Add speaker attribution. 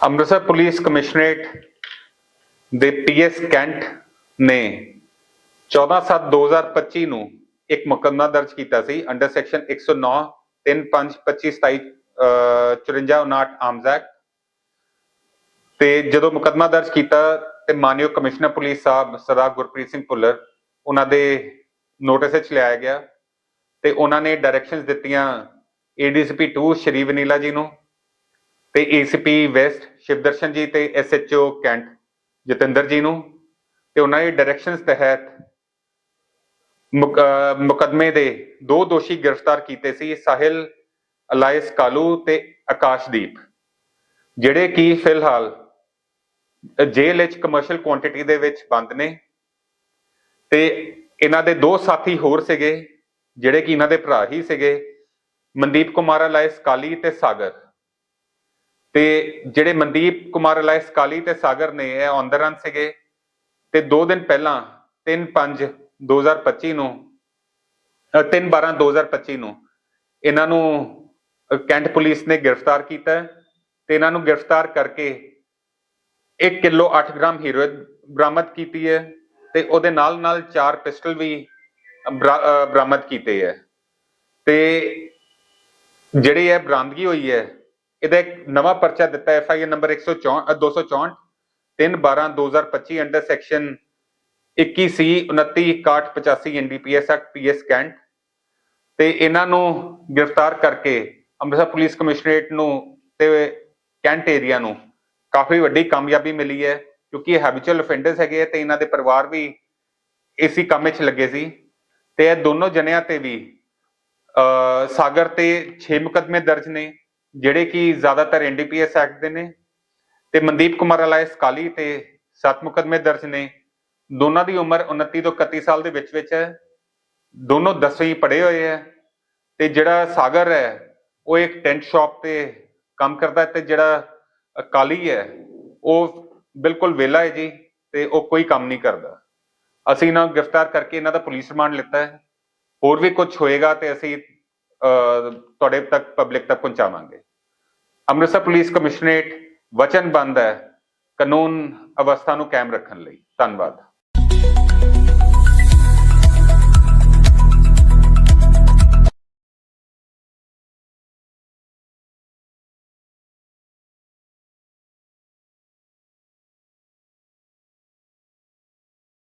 Speaker 1: Amritsar police commissionerate ਦੇ PS cantt ਨੇ 14/7/2025 ਨੂੰ ਇੱਕ ਮੁਕੱਦਮਾ ਦਰਜ ਕੀਤਾ ਸੀ ਅੰਡਰ ਸੈਕਸ਼ਨ 109 35 25 27 54 59 ਆਰਮਸ ਐਕਟ ਤੇ ਜਦੋਂ ਮੁਕੱਦਮਾ ਦਰਜ ਕੀਤਾ ਤੇ ਮਾਨਯੋਗ ਕਮਿਸ਼ਨਰ ਪੁਲਿਸ ਸਾਹਿਬ ਸਰਦਾਰ ਗੁਰਪ੍ਰੀਤ ਸਿੰਘ ਭੁੱਲਰ ਉਹਨਾਂ ਦੇ ਨੋਟਿਸ ਵਿੱਚ ਲਿਆਇਆ ਗਿਆ ਤੇ ਉਹਨਾਂ ਨੇ ਡਾਇਰੈਕਸ਼ਨਸ ਦਿੱਤੀਆਂ ਏਡੀਸੀਪੀ 2 ਸ਼੍ਰੀ ਵਨੀਲਾ ਜੀ ਨੂੰ ਤੇ ਏਸੀਪੀ ਵੈਸਟ ਸ਼ਿਵਦਰਸ਼ਨ ਜੀ ਤੇ ਐਸਐਚਓ ਕੈਂਟ ਜਤਿੰਦਰ ਜੀ ਨੂੰ। ਤੇ ਉਹਨਾਂ ਦੇ ਡਾਇਰੈਕਸ਼ਨਸ ਤਹਿਤ ਮੁਕ- ਮੁਕੱਦਮੇ ਦੇ ਦੋ ਦੋਸ਼ੀ ਗ੍ਰਿਫਤਾਰ ਕੀਤੇ ਸੀ, ਸਾਹਿਲ, ਅਲਾਇਸ ਕਾਲੂ ਤੇ ਆਕਾਸ਼ਦੀਪ, ਜਿਹੜੇ ਕਿ ਫਿਲਹਾਲ ਜੇਲ੍ਹ ਵਿੱਚ ਕਮਰਸ਼ੀਅਲ ਕੁਆਂਟੀਟੀ ਦੇ ਵਿੱਚ ਬੰਦ ਨੇ। ਤੇ ਇਹਨਾਂ ਦੇ ਦੋ ਸਾਥੀ ਹੋਰ ਸੀਗੇ, ਜਿਹੜੇ ਕਿ ਇਹਨਾਂ ਦੇ ਭਰਾ ਹੀ ਸੀਗੇ, ਮਨਦੀਪ ਕੁਮਾਰ, ਅਲਾਇਸ ਕਾਲੀ ਤੇ ਸਾਗਰ। ਤੇ ਜਿਹੜੇ ਮਨਦੀਪ ਕੁਮਾਰ ਅਲਾਇਸ ਕਾਲੀ ਤੇ ਸਾਗਰ ਨੇ, ਇਹ ਔਨ ਦਾ ਰਨ ਸੀਗੇ। ਤੇ 2 ਦਿਨ ਪਹਿਲਾਂ 3/5 2025 ਨੂੰ 3/12 2025 ਨੂੰ, ਇਹਨਾਂ ਨੂੰ ਕੈਂਟ ਪੁਲਿਸ ਨੇ ਗ੍ਰਿਫਤਾਰ ਕੀਤਾ ਹੈ। ਤੇ ਇਹਨਾਂ ਨੂੰ ਗ੍ਰਿਫਤਾਰ ਕਰਕੇ 1 ਕਿਲੋ 8 ਗ੍ਰਾਮ ਹੀਰੋਇਨ ਬਰਾਮਦ ਕੀਤੀ ਹੈ ਤੇ ਉਹਦੇ ਨਾਲ ਨਾਲ ਚਾਰ ਪਿਸਟਲ ਵੀ ਬਰਾਮਦ ਕੀਤੇ ਹੈ। ਤੇ ਜਿਹੜੀ ਇਹ ਬਰਾਮਦਗੀ ਹੋਈ ਹੈ ਇਹਦਾ ਇੱਕ ਨਵਾਂ ਪਰਚਾ ਦਿੱਤਾ ਐਫ ਆਈ ਆਰ ਨੰਬਰ 164 ਅ, 264 3 12 2025 under section 21 C 29 61 85 NDPS act PS cantt ਤੇ ਇਹਨਾਂ ਨੂੰ ਗ੍ਰਿਫਤਾਰ ਕਰਕੇ ਅੰਮ੍ਰਿਤਸਰ ਪੁਲਿਸ ਕਮਿਸ਼ਨਰੇਟ ਨੂੰ ਤੇ ਕੈਂਟ ਏਰੀਆ ਨੂੰ ਕਾਫੀ ਵੱਡੀ ਕਾਮਯਾਬੀ ਮਿਲੀ ਹੈ ਕਿਉਂਕਿ ਇਹ ਹੈਬਿਚੁਅਲ ਅਫੈਂਡਰਸ ਹੈਗੇ ਆ ਤੇ ਇਹਨਾਂ ਦੇ ਪਰਿਵਾਰ ਵੀ ਇਸੀ ਕੰਮ ਵਿੱਚ ਲੱਗੇ ਸੀ। ਤੇ ਇਹ ਦੋਨੋਂ ਜਣਿਆਂ ਤੇ ਵੀ ਸਾਗਰ ਤੇ 6 ਮੁਕਦਮੇ ਦਰਜ ਨੇ। ਜਿਹੜੇ ਕਿ ਜ਼ਿਆਦਾਤਰ ਐਨਡੀਪੀਐਸ ਐਕਟ ਦੇ ਨੇ ਤੇ ਮਨਦੀਪ ਕੁਮਾਰ ਅਲਾਇਸ ਕਾਲੀ ਤੇ ਸੱਤ ਮੁਕਦਮੇ ਦਰਜ ਨੇ। ਦੋਨਾਂ ਦੀ ਉਮਰ 29 ਤੋਂ 31 ਸਾਲ ਦੇ ਵਿੱਚ ਵਿੱਚ ਹੈ। ਦੋਨੋਂ 10ਵੀਂ ਪੜ੍ਹੇ ਹੋਏ ਹੈ ਤੇ ਜਿਹੜਾ ਸਾਗਰ ਹੈ, ਉਹ ਇੱਕ ਟੈਂਟ ਸ਼ਾਪ ਤੇ ਕੰਮ ਕਰਦਾ ਹੈ ਤੇ ਜਿਹੜਾ ਕਾਲੀ ਹੈ, ਉਹ ਬਿਲਕੁਲ ਵਿਹਲਾ ਹੈ ਜੀ ਤੇ ਉਹ ਕੋਈ ਕੰਮ ਨਹੀਂ ਕਰਦਾ। ਅਸੀਂ ਇਹਨਾਂ ਨੂੰ ਗ੍ਰਿਫਤਾਰ ਕਰਕੇ ਇਹਨਾਂ ਦਾ ਪੁਲਿਸ ਰਿਮਾਂਡ ਲਿੱਤਾ ਹੈ। ਹੋਰ ਵੀ ਕੁਝ ਹੋਏਗਾ ਤੇ ਅਸੀਂ ਤੁਹਾਡੇ ਤੱਕ ਪਬਲਿਕ ਤੱਕ ਪਹੁੰਚਾਵਾਂਗੇ। ਅੰਮ੍ਰਿਤਸਰ ਪੁਲਿਸ ਕਮਿਸ਼ਨਰੇਟ ਵਚਨਬੰਦ ਹੈ ਕਾਨੂੰਨ ਅਵਸਥਾ ਨੂੰ ਕਾਇਮ ਰੱਖਣ ਲਈ। ਧੰਨਵਾਦ।